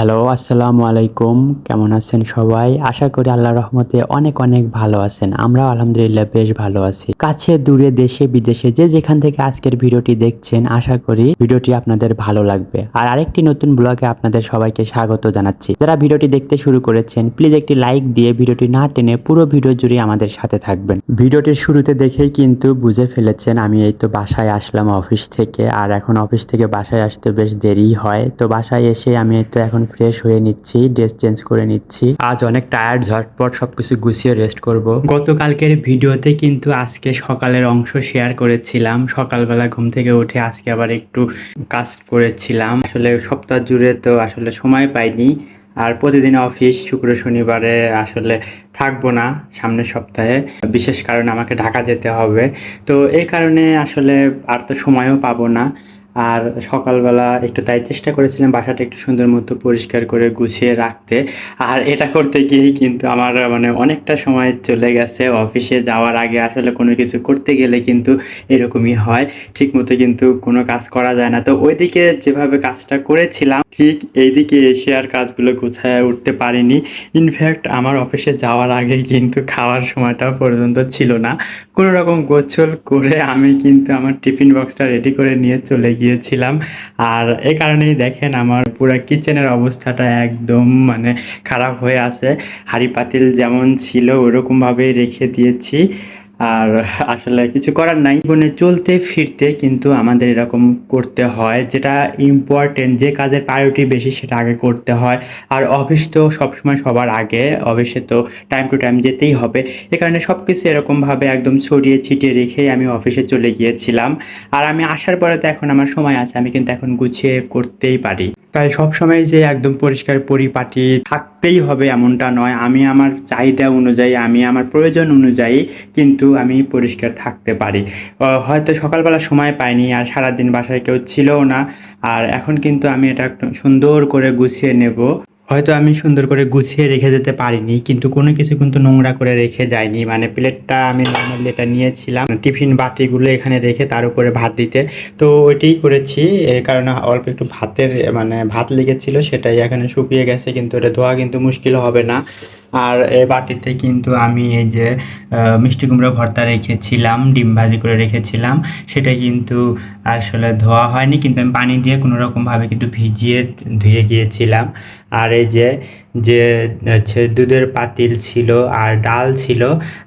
Hello, আসসালামু আলাইকুম। কেমন আছেন সবাই? আশা করি আল্লাহ রহমতে অনেক অনেক ভালো আছেন। আমরাও আলহামদুলিল্লাহ বেশ ভালো আছি। কাছে, দূরে, দেশে, বিদেশে যে যেখান থেকে আজকের ভিডিওটি দেখছেন, আশা করি ভিডিওটি আপনাদের ভালো লাগবে। আর আরেকটি নতুন ব্লগে আপনাদের সবাইকে স্বাগত জানাচ্ছি। যারা ভিডিওটি দেখতে শুরু করেছেন প্লিজ একটি লাইক দিয়ে ভিডিওটি না টেনে পুরো ভিডিও জুড়ে আমাদের সাথে থাকবেন। ভিডিওটির শুরুতে দেখেই কিন্তু বুঝে ফেলেছেন, আমি এই তো বাসায় আসলাম অফিস থেকে। আর এখন অফিস থেকে বাসায় আসতে বেশ দেরি হয়। তো বাসায় এসে আমি তো এখন ফ্রেশ হয়ে নিচ্ছি ড্রেস চেঞ্জ করে নিচ্ছি। আজ অনেক টায়ার্ড ঝটপট সবকিছু গুছিয়ে রেস্ট করব। গতকালকের ভিডিওতে কিন্তু আজকে সকালের অংশ শেয়ার করেছিলাম। সকালবেলা ঘুম থেকে উঠে আজকে আবার একটু কাজ করেছিলাম। আসলে সপ্তাহ জুড়ে তো আসলে সময় পাইনি। আর প্রতিদিন অফিস শুক্র শনিবারে আসলে থাকব না সামনের সপ্তাহে। বিশেষ কারণে আমাকে ঢাকা যেতে হবে। তো এই কারণে আসলে আর তো সময়ও পাবো না। আর সকালবেলা একটু তাই চেষ্টা করেছিলাম বাসাটা একটু সুন্দর মতো পরিষ্কার করে গুছিয়ে রাখতে। আর এটা করতে গিয়েই কিন্তু আমার মানে অনেকটা সময় চলে গেছে। অফিসে যাওয়ার আগে আসলে কোনো কিছু করতে গেলে কিন্তু এরকমই হয়। ঠিক মতো কিন্তু কোনো কাজ করা যায় না। তো ওইদিকে যেভাবে কাজটা করেছিলাম, ঠিক এইদিকে এসে আর কাজগুলো গুছায় উঠতে পারিনি। ইনফ্যাক্ট আমার অফিসে যাওয়ার আগে কিন্তু খাওয়ার সময়টা পর্যন্ত ছিল না। কোনো রকম গোছল করে আমি কিন্তু আমার টিফিন বক্সটা রেডি করে নিয়ে চলে গিয়েছিলাম। আর এ কারণেই দেখেন আমার পুরো কিচেনের অবস্থাটা একদম মানে খারাপ হয়ে আছে। হাড়ি পাতিল যেমন ছিল ওরকমভাবেই রেখে দিয়েছি। আর আসলে কিছু করার নাই। জীবনে চলতে, ফিরতে কিন্তু আমাদের এরকম করতে হয়, যেটা ইম্পর্টেন্ট যে কাজের প্রায়োরিটি বেশি সেটা আগে করতে হয়। আর অফিস তো সবসময় সবার আগে অফিসে তো টাইম টু টাইম যেতেই হবে। এ কারণে সব কিছু এরকমভাবে একদম ছড়িয়ে ছিটিয়ে রেখেই আমি অফিসে চলে গিয়েছিলাম। আর আমি আসার পরে তো এখন আমার সময় আছে, আমি কিন্তু এখন গুছিয়ে করতেই পারি। তাই সবসময় যে একদম পরিষ্কার পরিপাটি থাকতেই হবে এমনটা নয়। আমি আমার চাহিদা অনুযায়ী, আমি আমার প্রয়োজন অনুযায়ী কিন্তু আমি পরিষ্কার থাকতে পারি। হয়তো সকালবেলা সময় পাইনি আর সারাদিন বাসায় কেউ ছিলও না। আর এখন কিন্তু আমি এটা একটু সুন্দর করে গুছিয়ে নেব। হয়তো আমি সুন্দর করে গুছিয়ে রেখে যেতে পারিনি, কিন্তু কোনো কিছু কিন্তু নোংরা করে রেখে যায়নি। মানে প্লেটটা আমি নর্মালি এটা নিয়েছিলাম, টিফিন বাটিগুলো এখানে রেখে তার উপরে ভাত দিতে। তো ওইটাই করেছি, এর কারণে অল্প একটু ভাতের মানে ভাত লেগেছিল, সেটাই এখানে শুকিয়ে গেছে, কিন্তু এটা ধোয়া কিন্তু মুশকিল হবে না। আর এই বাটিতে কিন্তু আমি এই যে মিষ্টি কুমড়ো ভর্তা রেখেছিলাম, ডিম ভাজি করে রেখেছিলাম, সেটা কিন্তু আসলে ধোয়া হয়নি, কিন্তু আমি পানি দিয়ে কোনো রকমভাবে কিন্তু ভিজিয়ে ধুয়ে গিয়েছিলাম। আর এই যে যে দুধের পাতিল ছিল আর ডাল ছিল,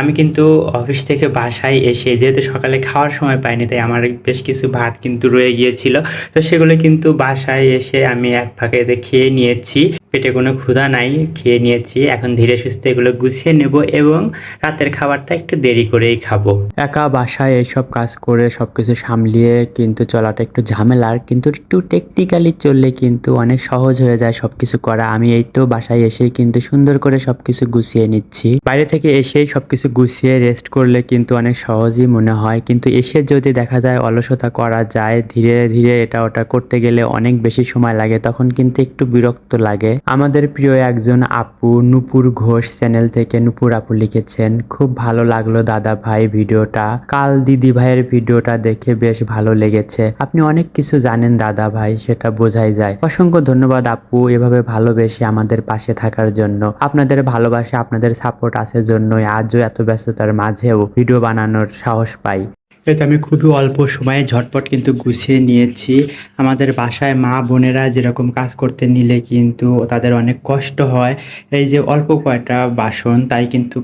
আমি কিন্তু অফিস থেকে বাসায় এসে যেহেতু সকালে খাওয়ার সময় পাইনি, তাই আমার বেশ কিছু ভাত কিন্তু রয়ে গিয়েছিল। তো সেগুলো কিন্তু বাসায় এসে আমি এক ফাঁকে খেয়ে নিয়েছি। পেটে কোনো ক্ষুধা নাই, খেয়ে নিয়েছি। এখন ধীরে সুস্থে এগুলো গুছিয়ে নেব এবং রাতের খাবারটা একটু দেরি করেই খাব। একা বাসায় এইসব কাজ করে সব কিছু সামলিয়ে কিন্তু চলাটা একটু ঝামেলার, কিন্তু একটু টেকনিক্যালি চললে কিন্তু অনেক সহজ হয়ে যায় সব কিছু করা। আমি এই তো বাসায় এসেই কিন্তু সুন্দর করে সব কিছু গুছিয়ে নিচ্ছি। বাইরে থেকে এসেই সব কিছু গুছিয়ে রেস্ট করলে কিন্তু অনেক সহজই মনে হয়। কিন্তু এসে যদি দেখা যায় অলসতা করা যায়, ধীরে ধীরে এটা ওটা করতে গেলে অনেক বেশি সময় লাগে, তখন কিন্তু একটু বিরক্ত লাগে। আমাদের প্রিয় একজন আপু নুপুর ঘোষ চ্যানেল থেকে নুপুর আপু লিখেছেন, খুব ভালো লাগল দাদা ভাই ভিডিওটা। কাল দিদি ভাইয়ের ভিডিওটা দেখে বেশ ভালো লেগেছে। আপনি অনেক কিছু জানেন দাদা ভাই, সেটা বোঝাই যায়। অসংখ্য ধন্যবাদ আপু, এভাবে ভালোবেসে আমাদের পাশে থাকার জন্য। আপনাদের ভালোবাসা, আপনাদের সাপোর্ট আসার জন্যই আজও এত ব্যস্ততার মাঝেও ভিডিও বানানোর সাহস পাই। এটা আমি খুবই অল্প সময়ে ঝটপট কিন্তু গুছিয়ে নিয়েছি। আমাদের বাসায় মা বোনেরা যেরকম কাজ করতে নিলে কিন্তু তাদের অনেক কষ্ট হয়। এই যে অল্প কয়টা বাসন, তাই কিন্তু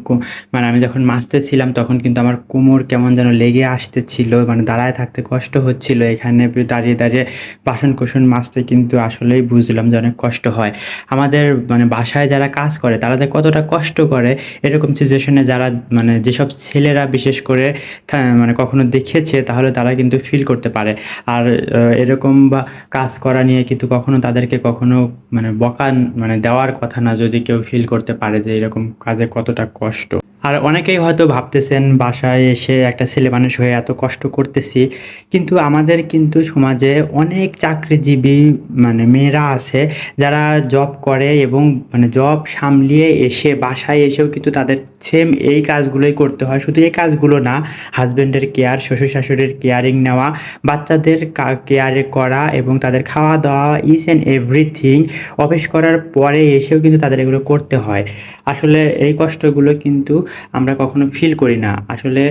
মানে আমি যখন মাজতেছিলাম তখন কিন্তু আমার কোমর কেমন যেন লেগে আসতেছিল মানে দাঁড়ায় থাকতে কষ্ট হচ্ছিল। এখানে দাঁড়িয়ে দাঁড়িয়ে বাসন কোসন মাজতে কিন্তু আসলেই বুঝলাম যে অনেক কষ্ট হয়। আমাদের মানে বাসায় যারা কাজ করে তারা যে কতটা কষ্ট করে, এরকম সিচুয়েশনে যারা মানে যেসব ছেলেরা বিশেষ করে মানে কখনো দেখেছে তাহলে তারা কিন্তু ফিল করতে পারে। আর এরকম বা কাজ করা নিয়ে কিন্তু কখনো তাদেরকে কখনো মানে বকান মানে দেওয়ার কথা না, যদি কেউ ফিল করতে পারে যে এরকম কাজে কতটা কষ্ট। আর অনেকেই হয়তো ভাবতেছেন, বাসায় এসে একটা ছেলে মানুষ হয়ে এত কষ্ট করতেছি। কিন্তু আমাদের কিন্তু সমাজে অনেক চাকরিজীবী মানে মেয়েরা আছে, যারা জব করে এবং মানে জব সামলিয়ে এসে বাসায় এসেও কিন্তু তাদের সেম এই কাজগুলোই করতে হয়। শুধু এই কাজগুলো না হাজব্যান্ডের কেয়ার শ্বশুর শাশুড়ির কেয়ারিং নেওয়া, বাচ্চাদের কেয়ারে করা এবং তাদের খাওয়া দাওয়া ইচ অ্যান্ড এভরিথিং অফিস করার পরে এসেও কিন্তু তাদের এগুলো করতে হয়। আসলে এই কষ্টগুলো কিন্তু আমরা কখনো ফিল করি না। আসলে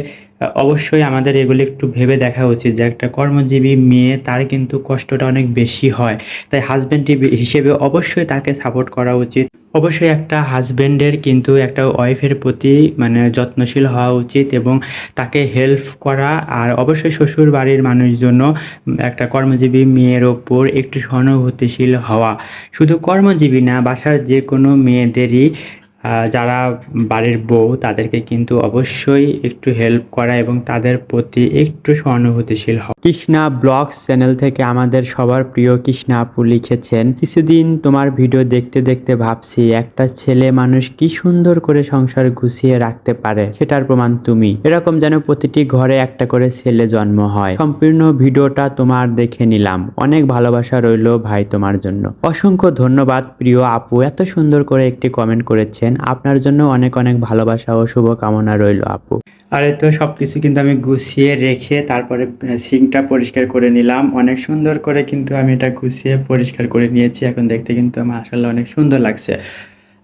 অবশ্যই আমাদের এগুলো একটু ভেবে দেখা উচিত যে একটা কর্মজীবী মেয়ে, তার কিন্তু কষ্টটা অনেক বেশি হয়। তাই হাজব্যান্ড হিসেবে অবশ্যই তাকে সাপোর্ট করা উচিত। অবশ্যই একটা হাজব্যান্ডের কিন্তু একটা ওয়াইফের প্রতি মানে যত্নশীল হওয়া উচিত এবং তাকে হেল্প করা আর অবশ্যই শ্বশুর বাড়ির মানুষজন একটা কর্মজীবী মেয়ের ওপর একটু সহানুভূতিশীল হওয়া। শুধু কর্মজীবী না, বাসার যে কোনো মেয়েদেরই যারা বাড়ির বউ, তাদেরকে কিন্তু অবশ্যই একটু হেল্প করা এবং তাদের প্রতি একটু সহানুভূতিশীল হওয়া। কৃষ্ণা ব্লগস চ্যানেল থেকে আমাদের সবার প্রিয় কৃষ্ণা আপু লিখেছেন, কিছুদিন তোমার ভিডিও দেখতে দেখতে ভাবছি, একটা ছেলে মানুষ কি সুন্দর করে সংসার গুছিয়ে রাখতে পারে, সেটার প্রমাণ তুমি। এরকম যেন প্রতিটি ঘরে একটা করে ছেলে জন্ম হয়। সম্পূর্ণ ভিডিওটা তোমার দেখে নিলাম। অনেক ভালোবাসা রইল ভাই তোমার জন্য। অসংখ্য ধন্যবাদ প্রিয় আপু, এত সুন্দর করে একটি কমেন্ট করেছেন। আপনার জন্য অনেক অনেক ভালোবাসা ও শুভকামনা রইল, আপু। আরে তো সব কিছু কিন্তু আমি গুছিয়ে রেখে তারপরে সিঙ্কটা পরিষ্কার করে নিলাম। অনেক সুন্দর করে কিন্তু আমি এটা গুছিয়ে পরিষ্কার করে নিয়েছি। এখন দেখতে কিন্তু আমার আসলে অনেক সুন্দর লাগছে।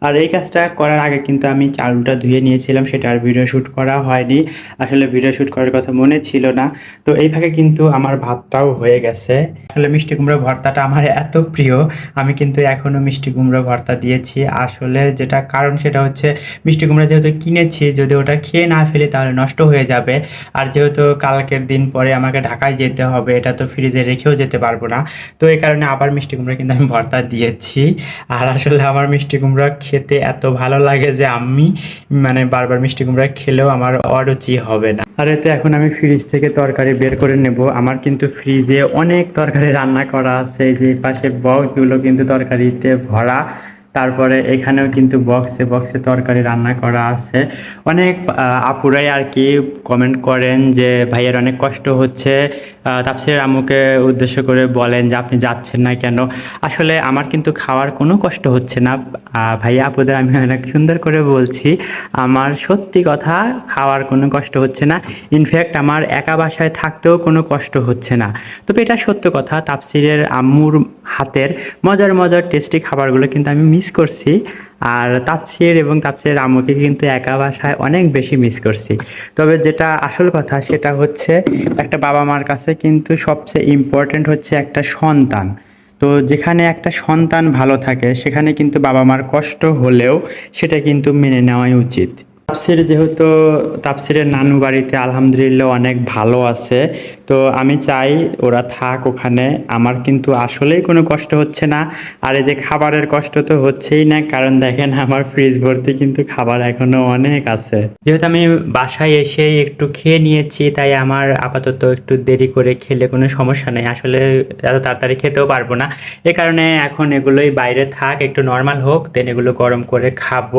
আর এই কাজটা করার আগে কিন্তু আমি চালটা ধুয়ে নিয়েছিলাম, সেটা আর ভিডিও শ্যুট করা হয়নি। আসলে ভিডিও শ্যুট করার কথা মনে ছিল না। তো এই ফাঁকে কিন্তু আমার ভাতটাও হয়ে গেছে। আসলে মিষ্টি কুমড়ো ভর্তাটা আমার এত প্রিয়, আমি কিন্তু এখনও মিষ্টি কুমড়ো ভর্তা দিয়েছি। আসলে যেটা কারণ সেটা হচ্ছে, মিষ্টি কুমড়ো যেহেতু কিনেছি, যদি ওটা খেয়ে না ফেলি তাহলে নষ্ট হয়ে যাবে। আর যেহেতু কালকের দিন পরে আমাকে ঢাকায় যেতে হবে, এটা তো ফ্রিজে রেখেও যেতে পারব না। তো এই কারণে আবার মিষ্টি কুমড়ো কিন্তু আমি ভর্তা দিয়েছি। আর আসলে আমার মিষ্টি কুমড়া খেতে এত ভালো লাগে যে আমি মানে বারবার মিষ্টি কুমড়া খেলেও আমার অরুচি হবে না। আর এতে এখন আমি ফ্রিজ থেকে তরকারি বের করে নেব। আমার কিন্তু ফ্রিজে অনেক তরকারি রান্না করা আছে। যে পাশে বক্সগুলো কিন্তু তরকারিতে ভরা। তারপরে এখানেও কিন্তু বক্সে বক্সে তরকারি রান্না করা আছে। অনেক আপুরাই আর কি কমেন্ট করেন যে, ভাইয়ের অনেক কষ্ট হচ্ছে। তাপসির আম্মুকে উদ্দেশ্য করে বলেন যে, আপনি যাচ্ছেন না কেন? আসলে আমার কিন্তু খাওয়ার কোনো কষ্ট হচ্ছে না। ভাইয়া, আপুদের আমি অনেক সুন্দর করে বলছি, আমার সত্যি কথা খাওয়ার কোনো কষ্ট হচ্ছে না। ইনফ্যাক্ট আমার একা বাসায় থাকতেও কোনো কষ্ট হচ্ছে না। তবে এটা সত্য কথা, তাপসিরের আম্মুর হাতের মজার মজার টেস্টি খাবারগুলো কিন্তু আমি মিস করছি। আর তাপসির এবং তাপসির আম্মুকে কিন্তু একা বাসায় অনেক বেশি মিস করছি। তবে যেটা আসল কথা সেটা হচ্ছে একটা বাবা মার কাছে কিন্তু সবচেয়ে ইম্পর্ট্যান্ট হচ্ছে একটা সন্তান। তো যেখানে একটা সন্তান ভালো থাকে, সেখানে কিন্তু বাবা মার কষ্ট হলেও সেটা কিন্তু মেনে নেওয়াই উচিত। তাপসির যেহেতু তাপসিরের নানু বাড়িতে আলহামদুলিল্লাহ অনেক ভালো আছে, তো আমি চাই ওরা থাক ওখানে। আমার কিন্তু আসলেই কোনো কষ্ট হচ্ছে না। আর এই যে খাবারের কষ্ট তো হচ্ছেই না, কারণ দেখেন আমার ফ্রিজ ভর্তি কিন্তু খাবার এখনও অনেক আছে। যেহেতু আমি বাসায় এসে একটু খেয়ে নিয়েছি, তাই আমার আপাতত একটু দেরি করে খেলে কোনো সমস্যা নেই। আসলে এত তাড়াতাড়ি খেতেও পারব না। এ কারণে এখন এগুলোই বাইরে থাক, একটু নর্মাল হোক দেন এগুলো গরম করে খাব।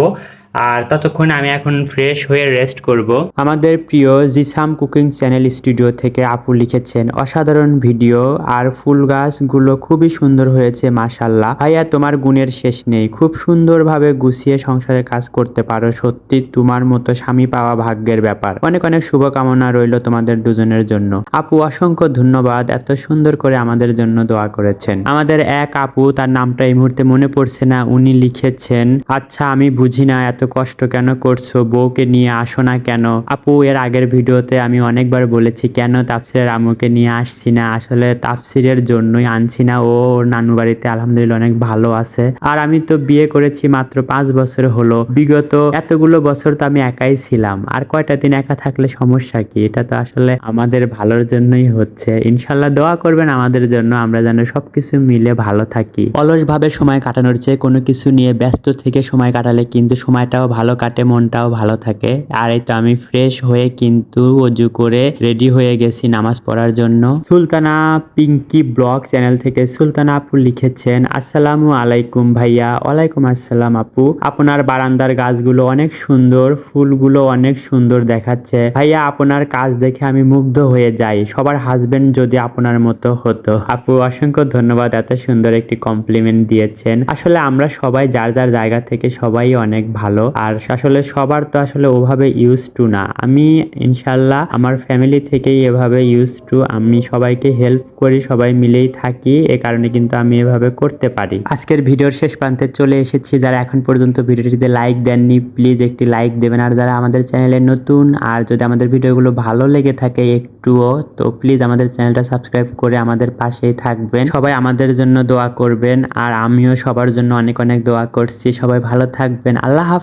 আর ততক্ষণ আমি এখন ফ্রেশ হয়ে রেস্ট করব। আমাদের প্রিয় জিসাম কুকিং চ্যানেল স্টুডিও থেকে আপু লিখেছেন, অসাধারণ ভিডিও আর ফুল গাছগুলো খুবই সুন্দর হয়েছে মাশাল্লাহ ভাইয়া, তোমার গুণের শেষ নেই। খুব সুন্দরভাবে গুছিয়ে সংসারের কাজ করতে পারো। সত্যি তোমার মতো স্বামী পাওয়া ভাগ্যের ব্যাপার। অনেক অনেক শুভকামনা রইল তোমাদের দুজনের জন্য। আপু, অসংখ্য ধন্যবাদ। এত সুন্দর করে আমাদের জন্য দোয়া করেছেন। আমাদের এক আপু, তার নামটা এই মুহূর্তে মনে পড়ছে না। উনি লিখেছেন আচ্ছা আমি বুঝি না এত কষ্ট কেন করছ? বউকে নিয়ে আসো না কেন? আপু, এর আগের ভিডিওতে আমি অনেকবার বলেছি, কেন তাপসিরের আম্মুকে নিয়ে আসছি না? আসলে তাপসিরের জন্যই আনছি না। ও ওর নানু বাড়িতে আলহামদুলিল্লাহ অনেক ভালো আছে। আর আমি তো বিয়ে করেছি মাত্র পাঁচ বছর হলো। বিগত এতগুলো বছর তো আমি একাই ছিলাম। আর কয়টা দিন একা থাকলে সমস্যা কি? এটা তো আসলে আমাদের ভালোর জন্যই হচ্ছে। ইনশাল্লাহ দোয়া করবেন আমাদের জন্য, আমরা যেন সবকিছু মিলে ভালো থাকি। অলস ভাবে সময় কাটানোর চেয়ে কোনো কিছু নিয়ে ব্যস্ত থেকে সময় কাটালে কিন্তু সময়টা সময়টাও ভালো কাটে, মনটাও ভালো থাকে। আর এই তো আমি ফ্রেশ হয়ে কিন্তু অজু করে রেডি হয়ে গেছি নামাজ পড়ার জন্য। সুলতানা পিঙ্কি ব্লগ চ্যানেল থেকে সুলতানা আপু লিখেছেন, আসসালামু আলাইকুম ভাইয়া, ওয়ালাইকুম আসসালাম আপু। আপনার বারান্দার গাছগুলো অনেক সুন্দর, ফুলগুলো অনেক সুন্দর দেখাচ্ছে। ভাইয়া, আপনার কাজ দেখে আমি মুগ্ধ হয়ে যাই। সবার হাজবেন্ড যদি আপনার মতো হতো। আপু, অসংখ্য ধন্যবাদ, এত সুন্দর একটি কমপ্লিমেন্ট দিয়েছেন। আসলে আমরা সবাই যার যার জায়গা থেকে সবাই অনেক ভালো। আর আসলে সবার তো আসলে ওভাবে ইউজ টু না। আমি ইনশাল্লাহ আমার ফ্যামিলি থেকেই এভাবে ইউজ টু আমি সবাইকে হেল্প করি, সবাই মিলেই থাকি। এ কারণে কিন্তু আমি এভাবে করতে পারি। আজকের ভিডিওর শেষ প্রান্তে চলে এসেছি। যারা এখন পর্যন্ত ভিডিওটিতে লাইক দেননি প্লিজ একটি লাইক দেবেন। আর যারা আমাদের চ্যানেলে নতুন, আর যদি আমাদের ভিডিওগুলো ভালো লেগে থাকে একটুও, তো প্লিজ আমাদের চ্যানেলটা সাবস্ক্রাইব করে আমাদের পাশেই থাকবেন। সবাই আমাদের জন্য দোয়া করবেন। আর আমিও সবার জন্য অনেক অনেক দোয়া করছি। সবাই ভালো থাকবেন। আল্লাহ